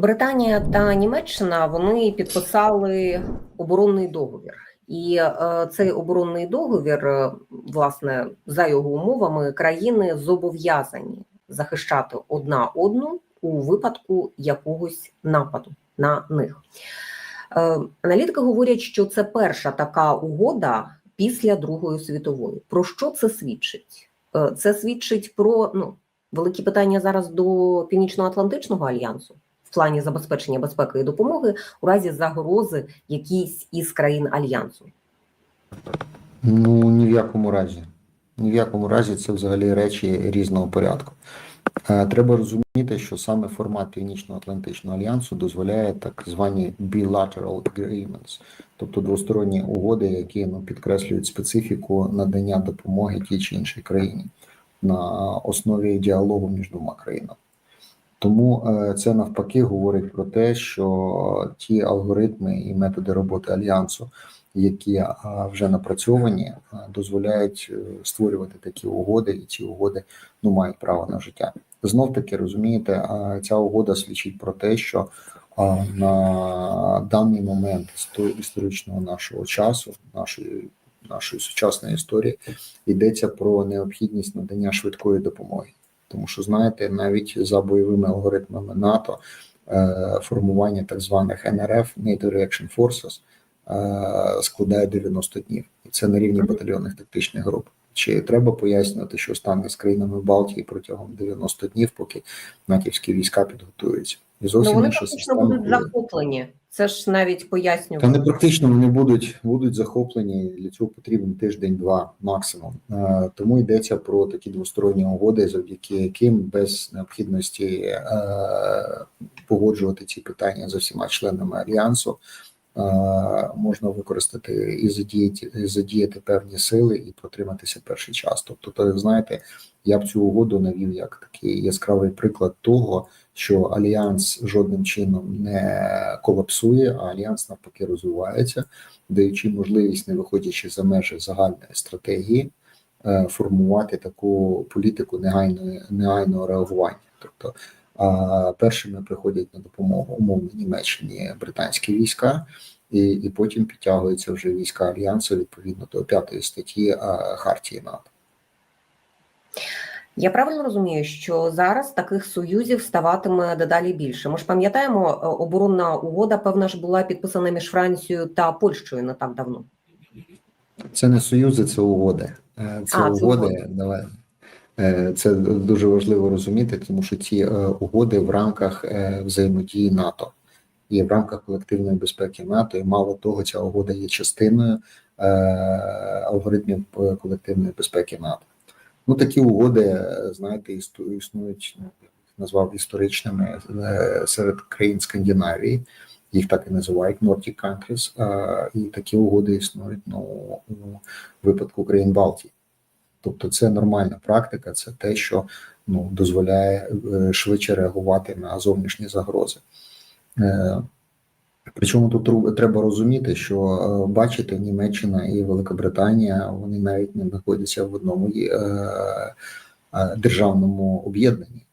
Британія та Німеччина вони підписали оборонний договір, і е, цей оборонний договір, е, власне, за його умовами, країни зобов'язані захищати одна одну у випадку якогось нападу на них. Е, аналітики говорять, що це перша така угода після Другої світової. Про що це свідчить? Е, це свідчить про ну великі питання зараз до Північно-Атлантичного альянсу в плані забезпечення безпеки і допомоги у разі загрози якійсь із країн альянсу. Ну ні в якому разі. Ні в якому разі це взагалі речі різного порядку. Е, Треба розуміти, що саме формат Північно-Атлантичного альянсу дозволяє так звані bilateral agreements, тобто двосторонні угоди, які ну, підкреслюють специфіку надання допомоги тій чи іншій країні на основі діалогу між двома країнами. Тому е, це навпаки говорить про те, що ті алгоритми і методи роботи альянсу, які е, вже напрацьовані, е, дозволяють е, створювати такі угоди, і ці угоди ну мають право на життя. Знов таки розумієте, е, ця угода свідчить про те, що е, на даний момент істо- історичного нашого часу, нашої нашої сучасної історії, йдеться про необхідність надання швидкої допомоги. Тому що знаєте, навіть за бойовими алгоритмами НАТО е, формування так званих НРФ NATO Reaction Forces е, складає 90 днів, і це на рівні батальйонних тактичних груп. Чи треба пояснювати, що стане з країнами Балтії протягом 90 днів, поки натівські війська підготуються? І Ну зовсім вони інша практично система. будуть захоплені. Це ж навіть та пояснювати. не практично вони будуть будуть захоплені. Для цього потрібен тиждень-два максимум. Е, Тому йдеться про такі двосторонні угоди, завдяки яким без необхідності е, погоджувати ці питання з усіма членами альянсу. Можна використати і задіяти, і задіяти певні сили і протриматися перший час. Тобто, то знаєте, я б цю угоду навів як такий яскравий приклад того, що альянс жодним чином не колапсує, а альянс навпаки розвивається, даючи можливість, не виходячи за межі загальної стратегії, е, формувати таку політику негайної негайного реагування. Тобто першими приходять на допомогу умовно Німеччині британські війська, і, і потім підтягуються вже війська альянсу відповідно до п'ятої статті Хартії НАТО. Я правильно розумію, що зараз таких союзів ставатиме дедалі більше. Ми ж пам'ятаємо, е, оборонна угода, певна ж була підписана між Францією та Польщею не так давно. Це не союзи, це угоди. Е, Це А, це угоди. угоди. Давай. Е, Це дуже важливо розуміти, тому що ці е, угоди в рамках е, взаємодії НАТО і в рамках колективної безпеки НАТО. І мало того, ця угода є частиною алгоритмів колективної безпеки НАТО. Ну такі угоди, знаєте, існують, ну, назвав історичними серед країн Скандинавії. Їх так і називають Nordic Countries, і такі угоди існують ну, у випадку країн Балтії. Тобто це нормальна практика, це те, що ну, дозволяє е, швидше реагувати на зовнішні загрози. Е, Причому тут треба розуміти, що е, бачите, Німеччина і Великобританія вони навіть не знаходяться в одному державному об'єднанні.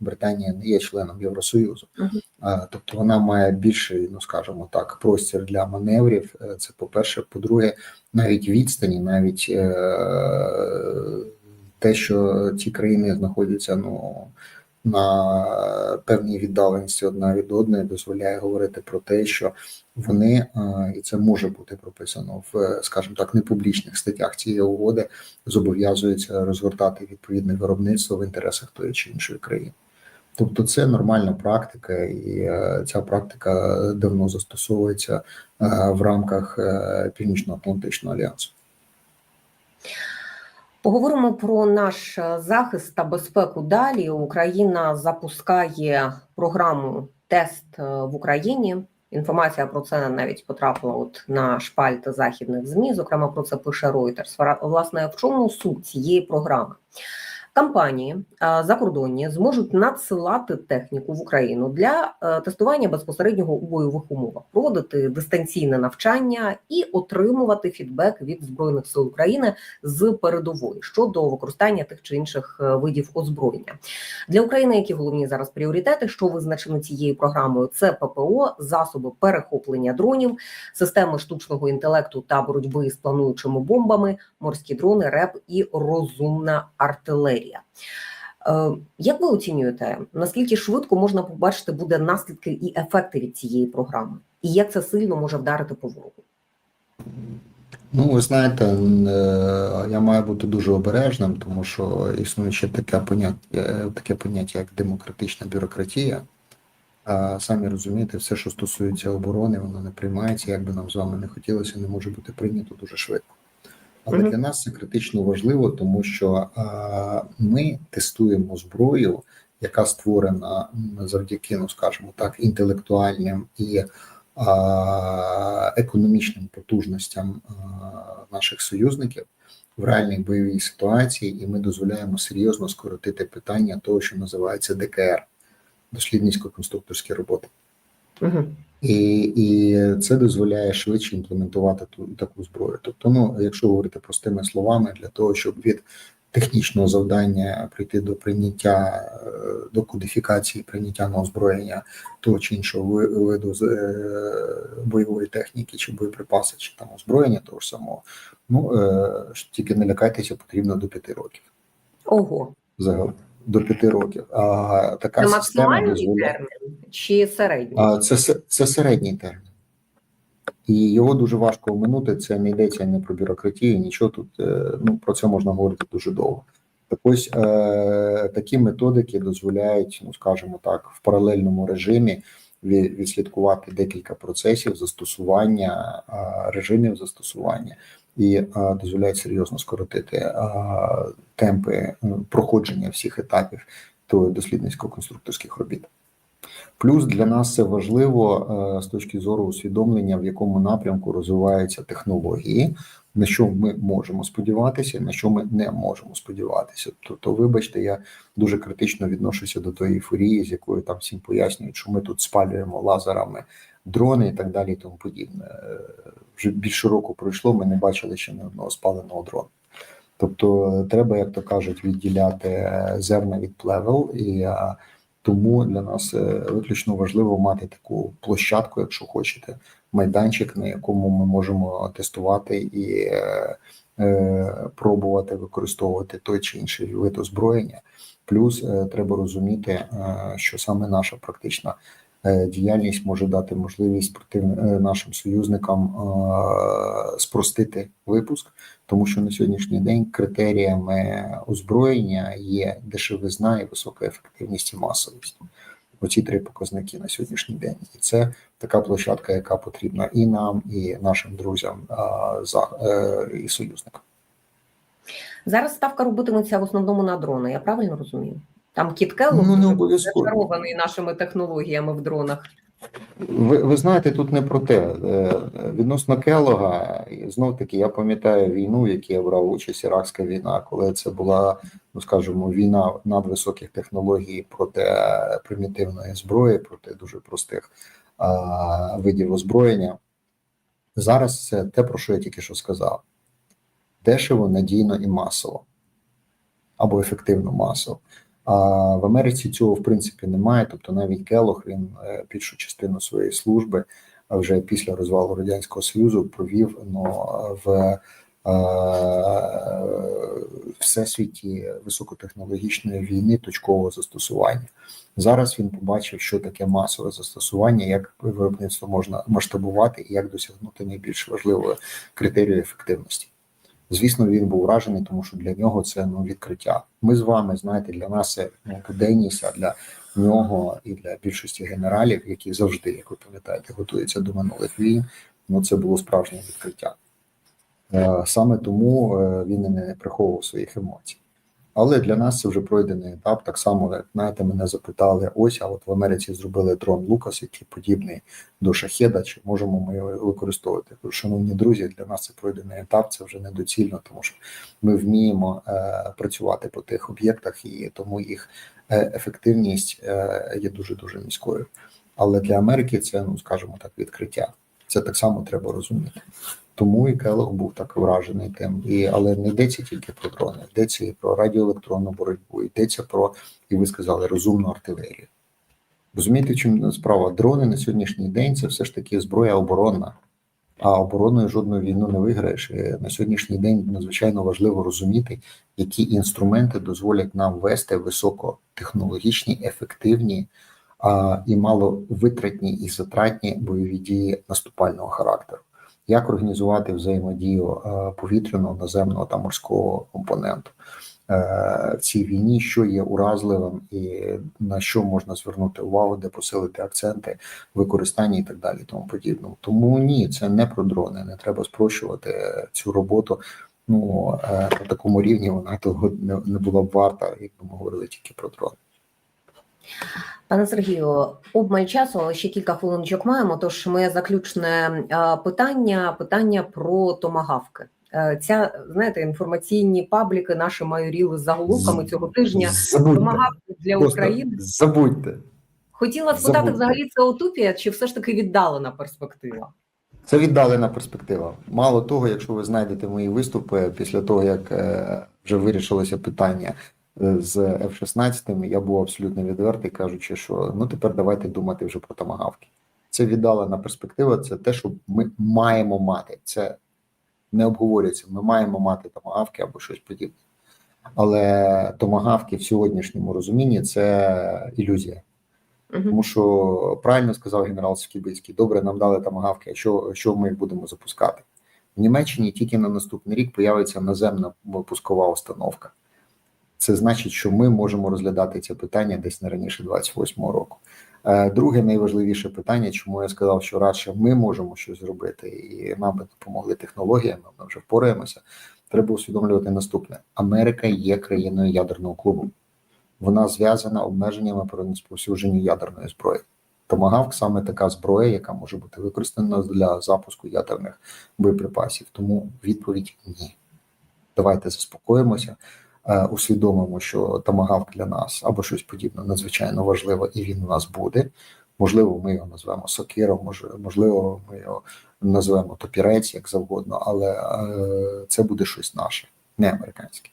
Британія не є членом Євросоюзу, Мгм. А, тобто вона має більший, ну скажімо так, простір для маневрів. Е, Це по-перше. По-друге, навіть відстані, навіть е, те, що ці країни знаходяться ну, на певній віддаленості одна від одної, дозволяє говорити про те, що вони, е, і це може бути прописано в, скажімо так, непублічних статтях цієї угоди, зобов'язуються розгортати відповідне виробництво в інтересах тої чи іншої країни. Тобто це нормальна практика, і е, ця практика давно застосовується е, в рамках е, Північно-Атлантичного альянсу. Поговоримо про наш захист та безпеку далі. Україна запускає програму тест в Україні. Інформація про це навіть потрапила от на шпальти західних змі. Зокрема, про це пише Reuters. Власне, в чому суть цієї програми? Компанії е, закордонні зможуть надсилати техніку в Україну для е, тестування безпосереднього у бойових умовах, проводити дистанційне навчання і отримувати фідбек від збройних сил України з передової щодо використання тих чи інших е, видів озброєння для України. Які головні зараз пріоритети, що визначені цією програмою? Це ППО, засоби перехоплення дронів, системи штучного інтелекту та боротьби з плануючими бомбами, морські дрони, РЕП і розумна артилерія. Е, Як ви оцінюєте, наскільки швидко можна побачити буде наслідки і ефекти від цієї програми, і як це сильно може вдарити по ворогу? Ну, ви знаєте, е, я маю бути дуже обережним, тому що існує ще таке поняття, таке поняття, як демократична бюрократія. А самі розумієте, все, що стосується оборони, воно не приймається, як би нам з вами не хотілося, не може бути прийнято дуже швидко. Але Мгм. для нас це критично важливо, тому що а, ми тестуємо зброю, яка створена завдяки, ну скажімо так, інтелектуальним і а, економічним потужностям а, наших союзників в реальній бойовій ситуації, і ми дозволяємо серйозно скоротити питання того, що називається ДКР дослідницько-конструкторські роботи. Угу. І, і це дозволяє швидше імплементувати ту таку зброю. Тобто, ну, якщо говорити простими словами, для того, щоб від технічного завдання прийти до прийняття, е, до кодифікації прийняття на озброєння того чи іншого виду е, бойової техніки, чи боєприпаси, чи там озброєння того ж самого, ну е, тільки не лякайтеся, потрібно до п'яти років. Ого, Загалом до п'яти років. А така це система максимальний дозволяє. термін чи середній? А, Це, це середній термін. І його дуже важко оминути. Це не йдеться не про бюрократію, нічого тут. е, Ну, про це можна говорити дуже довго. Так ось е, такі методики дозволяють, ну скажімо так, в паралельному режимі відслідкувати декілька процесів застосування, режимів застосування і дозволяють серйозно скоротити темпи проходження всіх етапів то дослідницько-конструкторських робіт. Плюс для нас це важливо е, з точки зору усвідомлення, в якому напрямку розвиваються технології, на що ми можемо сподіватися, на що ми не можемо сподіватися. Тобто, вибачте, я дуже критично відношуся до тої ейфорії, з якою там всім пояснюють, що ми тут спалюємо лазерами дрони і так далі, і тому подібне. Е, Вже більше року пройшло, ми не бачили ще ні одного спаленого дрона. Тобто, е, треба, як то кажуть, відділяти е, зерна від плевел і. Тому для нас е, виключно важливо мати таку площадку, якщо хочете, майданчик, на якому ми можемо тестувати і е, е, пробувати використовувати той чи інший вид озброєння. Плюс треба розуміти, що саме наша практична діяльність може дати можливість против- е, нашим союзникам е, спростити випуск, тому що на сьогоднішній день критеріями озброєння є дешевизна і висока ефективність і масовість. Оці три показники на сьогоднішній день, і це така площадка, яка потрібна і нам, і нашим друзям за е, і союзникам. Зараз ставка робитиметься в основному на дрони. Я правильно розумію? Там Кіт Ну, не обов'язково. зачарований нашими технологіями в дронах. Ви, ви знаєте, тут не про те. Е, Відносно Келога, знов таки, я пам'ятаю війну, в якій я брав участь, Іракська війна, коли це була, ну скажімо, війна надвисоких технологій проти примітивної зброї, проти дуже простих а, видів озброєння. Зараз це те, про що я тільки що сказав: дешево, надійно і масово, або ефективно масово. А в Америці цього в принципі немає. Тобто навіть Келох він е, більшу частину своєї служби вже після розвалу радянського союзу провів ну, в е, всесвіті високотехнологічної війни точкового застосування. Зараз він побачив, що таке масове застосування, як виробництво можна масштабувати і як досягнути найбільш важливого критерію ефективності. Звісно, він був вражений, тому що для нього це ну відкриття. Ми з вами знаєте, для нас це ну, буденність, а для нього і для більшості генералів, які завжди, як ви пам'ятаєте, готуються до минулих війн. Ну це було справжнє відкриття. Е, Саме тому е, він не приховував своїх емоцій. Але для нас це вже пройдений етап. Так само, як знаєте, мене запитали: ось, а от в Америці зробили дрон Лукас, який подібний до шахеда. Чи можемо ми його використовувати? Шановні друзі, для нас це пройдений етап. Це вже недоцільно, тому що ми вміємо е, працювати по тих об'єктах, і тому їх е, ефективність е, є дуже дуже низькою. Але для Америки це, ну скажімо так, відкриття. Це так само треба розуміти. Тому і Келлог був так вражений тим. І, але не йдеться тільки про дрони, йдеться і про радіоелектронну боротьбу, йдеться про, і ви сказали, розумну артилерію. Розумієте, чому справа? Дрони на сьогоднішній день це все ж таки зброя оборонна, а оборонною жодну війну не виграєш. І на сьогоднішній день надзвичайно важливо розуміти, які інструменти дозволять нам вести високотехнологічні, ефективні а, і маловитратні і затратні бойові дії наступального характеру як організувати взаємодію е, повітряного, наземного та морського компоненту е, в цій війні, що є уразливим і на що можна звернути увагу, де посилити акценти, використання і так далі, тому подібному. Тому ні, це не про дрони. Не треба спрощувати цю роботу. Ну е, на такому рівні вона того не, не була б варта, якби ми говорили тільки про дрони. Пане Сергію, обмаль часу, але ще кілька хвилиночок маємо. Тож моє заключне е, питання питання про томагавки. Е, Ця знаєте, інформаційні пабліки наші майоріли з заголовками цього тижня. Забудьте, Томагавки для просто України. забудьте. Хотіла спитати, забудьте. взагалі це утопія чи все ж таки віддалена перспектива? Це віддалена перспектива. Мало того, якщо ви знайдете мої виступи після того, як е, вже вирішилося питання з F-16, я був абсолютно відвертий, кажучи, що ну тепер давайте думати вже про томагавки. Це віддалена перспектива, це те, що ми маємо мати. Це не обговорюється. Ми маємо мати томагавки або щось подібне. Але томагавки в сьогоднішньому розумінні це ілюзія. Мгм. Тому що правильно сказав генерал Скібицький, добре, нам дали тамагавки, а що, що ми їх будемо запускати? В Німеччині тільки на наступний рік появиться наземна пускова установка. Це значить, що ми можемо розглядати це питання десь не раніше 28-го року. Е, Друге найважливіше питання, чому я сказав, що радше ми можемо щось зробити, і нам би допомогли технологіями, ми вже впораємося. Треба усвідомлювати наступне: Америка є країною ядерного клубу вона зв'язана обмеженнями по розповсюдженню ядерної зброї. Томагавк саме така зброя, яка може бути використана для запуску ядерних боєприпасів. Тому відповідь ні. Давайте заспокоїмося, усвідомимо, що томагавк для нас або щось подібне надзвичайно важливе, і він у нас буде. Можливо, ми його назвемо сокиром, можливо, ми його назвемо топірець, як завгодно, але е, це буде щось наше, не американське.